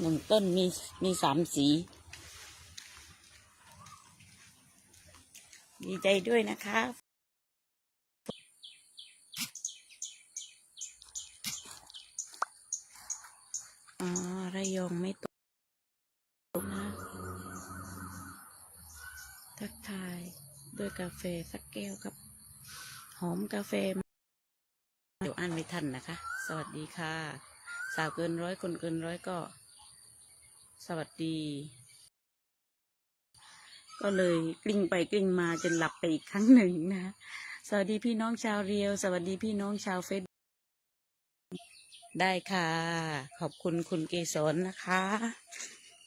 หนึ่งต้นมีมีสามสี ดีใจด้วยนะคะอ๋อ ระยองไม่ตกนะ ทักทายด้วยกาแฟสักแก้วครับ หอมกาแฟ เดี๋ยวอ่านไม่ทันนะคะ สวัสดีค่ะ สาวเกินร้อยคนเกินร้อยก็ สวัสดี ก็เลยกลิ้งไปกลิ้งมาจนหลับไปอีกครั้งหนึ่งนะ สวัสดีพี่น้องชาวเรียว สวัสดีพี่น้องชาวเฟซได้ค่ะ ขอบคุณคุณเกษรนะคะ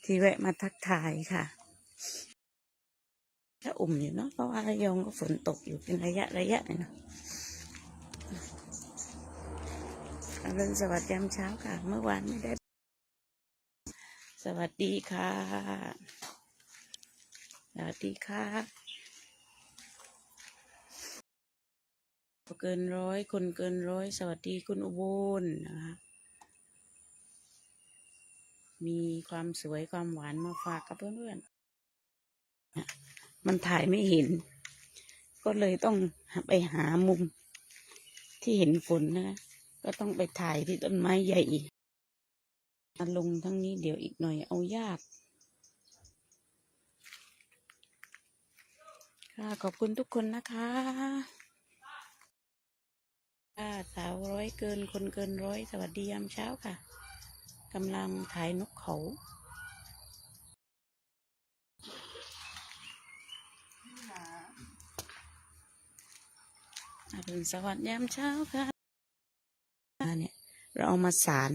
ที่แวะมาทักทายค่ะถ้าอุ่มอยู่เนาะเพราะว่าระยองก็ฝนตกอยู่เป็นระยะระยะเลยเนาะอรุณสวัสดิ์ยามเช้าค่ะ เมื่อวานไม่ได้ สวัสดีค่ะ สวัสดีค่ะเกินร้อยคนเกินร้อย สวัสดีคุณอุบลนะคะมีความสวยความหวานมาฝากกับเพื่อนๆ มันถ่ายไม่เห็น ก็เลยต้องไปหามุมที่เห็นฝนนะ ก็ต้องไปถ่ายที่ต้นไม้ใหญ่ ลงทั้งนี้เดี๋ยวอีกหน่อยเอายาก ค่ะขอบคุณทุกคนนะคะค่ะสาวร้อยเกินคนเกินร้อย สวัสดียามเช้าค่ะกำลังถ่ายนกเขาอรุณสวัสดิ์ยามเช้าค่ะเนี่ย เราเอามาสาร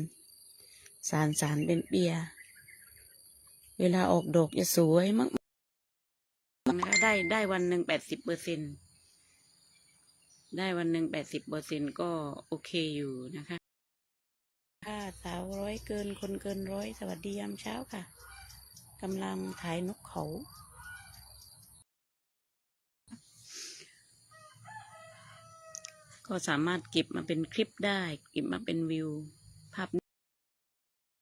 สารสารเป็นเบียร์เวลาออกดอกจะสวยมากนะคะได้ได้วันหนึ่งแปดสิบเปอร์เซ็นได้วันหนึ่งแปดสิบเปอร์เซ็นก็โอเคอยู่นะคะ ค่ะสาวร้อยเกินคนเกินร้อยสวัสดียามเช้าค่ะกำลังถ่ายนกเขาก็สามารถเก็บมาเป็นคลิปได้ เก็บมาเป็นวิวภาพ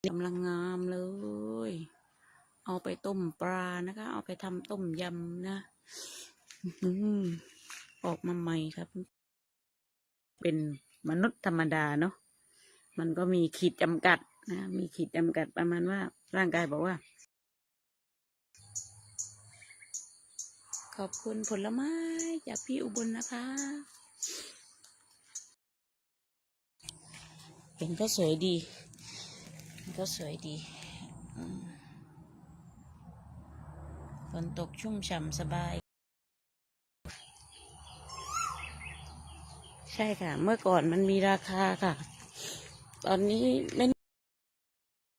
กำลังงามเลย เอาไปต้มปลานะคะ เอาไปทำต้มยำนะออกมาใหม่ครับ เป็นมนุษย์ธรรมดาเนาะ มันก็มีขีดจำกัดนะ มีขีดจำกัดประมาณว่า ร่างกายบอกว่า ขอบคุณผลไม้จากพี่อุบลนะคะเห็นก็สวยดี ก็สวยดีฝนตกชุ่มฉ่ำสบาย ใช่ค่ะ เมื่อก่อนมันมีราคาค่ะ ตอนนี้ไม่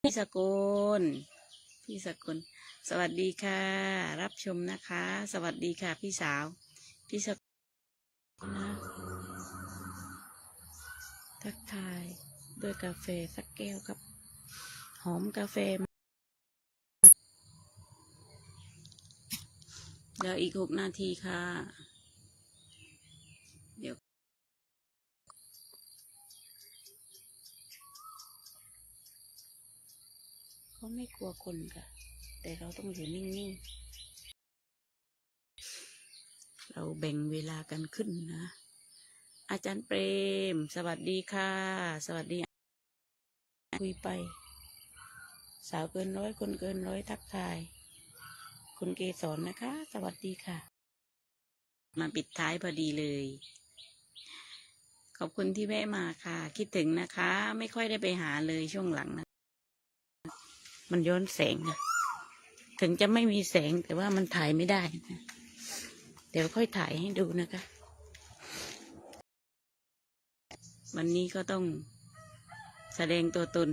พี่สกุลพี่สกุลสวัสดีค่ะ รับชมนะคะ สวัสดีค่ะ พี่สาว พี่สกุลทักทายด้วยกาแฟสักแก้วครับ หอมกาแฟ เดี๋ยวอีกหกนาทีค่ะ เดี๋ยว เขาไม่กลัวคนค่ะ แต่เราต้องอยู่นิ่ง ๆ เราแบ่งเวลากันขึ้นนะ อาจารย์เปรม สวัสดีค่ะ สวัสดี คุยไป สาวเกินร้อยคนเกินร้อยทักทาย คุณเกสรนะคะ สวัสดีค่ะ มาปิดท้ายพอดีเลย ขอบคุณที่แวะมาค่ะ คิดถึงนะคะ ไม่ค่อยได้ไปหาเลยช่วงหลังนะ มันย้อนแสงนะถึงจะไม่มีแสงแต่ว่ามันถ่ายไม่ได้นะเดี๋ยวค่อยถ่ายให้ดูนะคะ วันนี้ก็ต้องแสดงตัวตน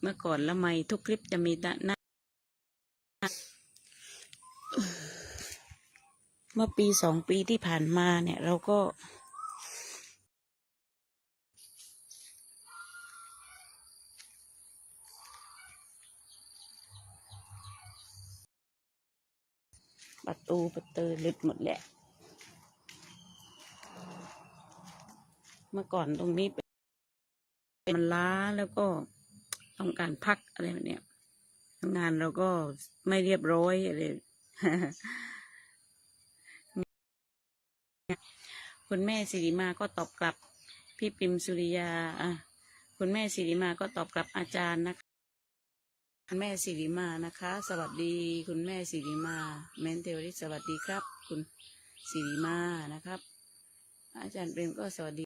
เมื่อก่อนละไมทุกคลิปจะมีหน้าเมื่อปีสองปีที่ผ่านมาเนี่ย เราก็ ประตูประตูหลุดหมดแหละ เมื่อก่อนตรงนี้เป็นมันล้าแล้วก็ ต้องการพักอะไรแบบเนี้ยงานเราก็ไม่เรียบร้อยอะไรคุณแม่สิริมาก็ตอบกลับ พี่ปิมสุริยาอะคุณแม่สิริมาก็ตอบกลับอาจารย์นะคะคุณแม่สิริมานะคะ สวัสดี คุณแม่สิริมาแมนเทวริสสวัสดีครับ คุณสิริมานะครับ อาจารย์เปรมก็สวัสดี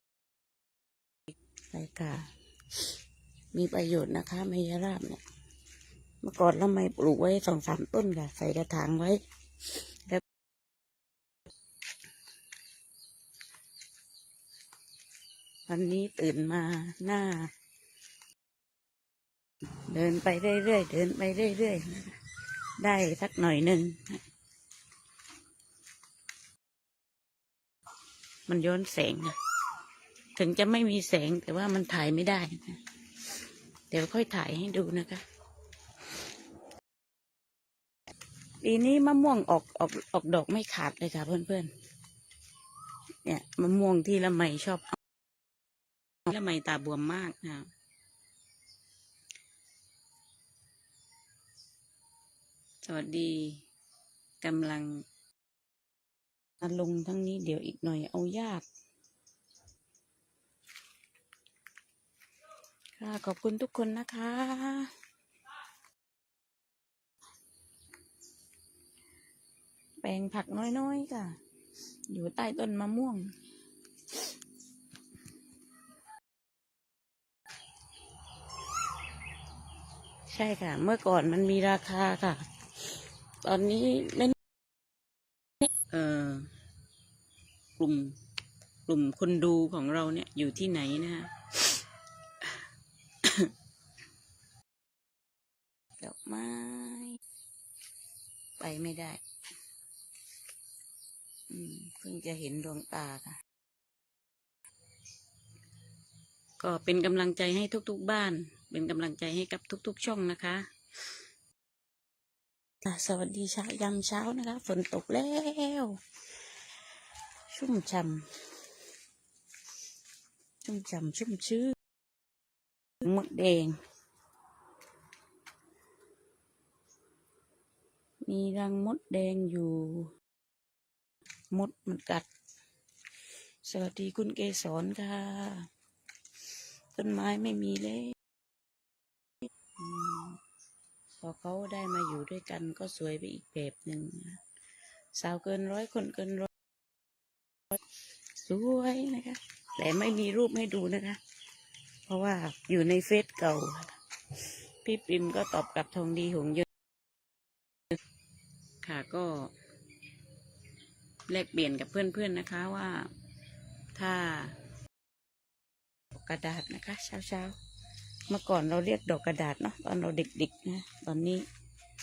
ใช่ค่ะ มีประโยชน์นะคะไมยราบเนี่ยเมื่อก่อนเราไม่ปลูกไว้สองสามต้นค่ะ ใส่กระถางไว้ แล้ววันนี้ตื่นมาหน้า เดินไปเรื่อยๆเดินไปเรื่อยๆได้สักหน่อยหนึ่งมันย้อนแสง ถึงจะไม่มีแสงแต่ว่ามันถ่ายไม่ได้นะ ดี๋ยวค่อยถ่ายให้ดูนะคะ ปีนี้มะม่วงออกออกออกดอกไม่ขาดเลยค่ะเพื่อนๆ เนี่ยมะม่วงที่ละไมชอบละไมตาบวมมากนะสวัสดีกำลังมาลงทั้งนี้เดี๋ยวอีกหน่อยเอายาก ค่ะขอบคุณทุกคนนะคะแปลงผักน้อยๆค่ะ อยู่ใต้ต้นมะม่วง ใช่ค่ะ เมื่อก่อนมันมีราคาค่ะ ตอนนี้ไม่เออกลุ่มกลุ่มคนดูของเราเนี่ยอยู่ที่ไหนนะฮะ ดอกไม้ ไปไม่ได้ อืม เพิ่งจะเห็นดวงตาค่ะ ก็เป็นกำลังใจให้ทุกๆบ้าน เป็นกำลังใจให้กับทุก ๆ ช่องนะคะสวัสดีเช้ายามเช้านะคะ ฝนตกแล้ว ชุ่มช่ำชุ่มช่ำชุ่มชื้น หมดแดง มีรังมดแดงอยู่ มดมันกัด สวัสดีคุณเกสรค่ะ ต้นไม้ไม่มีเลยพอเขาได้มาอยู่ด้วยกันก็สวยไปอีกแบบหนึ่งสาวเกินร้อยคนเกินร้อยสวยนะคะ แต่ไม่มีรูปให้ดูนะคะ เพราะว่าอยู่ในเฟซเก่า พี่ปิมก็ตอบกลับทองดีหงเยอะค่ะก็แลกเปลี่ยนกับเพื่อนๆนะคะว่าถ้ากระดาษนะคะเช้าๆเมื่อก่อนเราเรียกดอกกระดาษเนาะตอนเราเด็กๆนะตอนนี้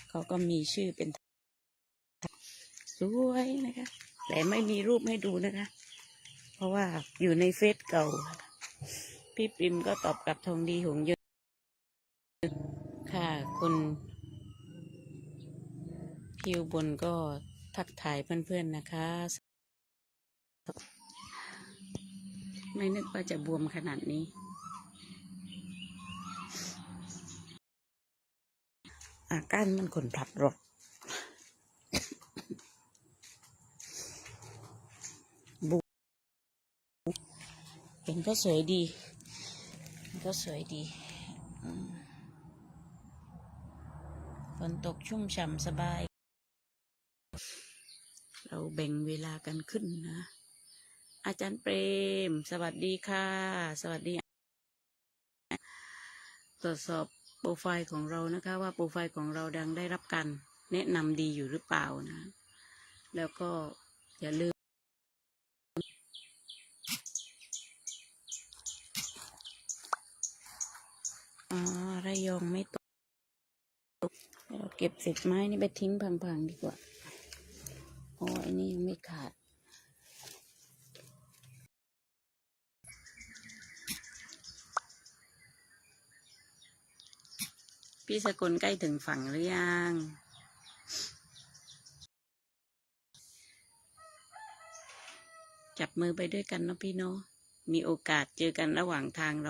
เขาก็มีชื่อเป็นสวยนะคะ แต่ไม่มีรูปให้ดูนะคะ เพราะว่าอยู่ในเฟซเก่า พี่ปิมก็ตอบกลับทองดีหงยอะค่ะ คุณพิวบนก็ทักทายเพื่อนๆนะคะ ไม่นึกว่าจะบวมขนาดนี้ อาการมันขนพลับหรอกบูเห็นก็สวยดี ก็สวยดีฝนตกชุ่มฉ่ำสบาย เราแบ่งเวลากันขึ้นนะ อาจารย์เปรม สวัสดีค่ะ สวัสดี ตรวจสอบโปรไฟล์ของเรานะคะ ว่าโปรไฟล์ของเราดังได้รับการแนะนำดีอยู่หรือเปล่านะ แล้วก็อย่าลืม อ๋อ ระยองไม่ตกเราเก็บเศษไม้นี่ไปทิ้งพังๆดีกว่าเพราะว่าไอ้นี่ยังไม่ขาดพี่สกุลใกล้ถึงฝั่งหรือยัง จับมือไปด้วยกันเนาะพี่เนาะ มีโอกาสเจอกันระหว่างทางเรา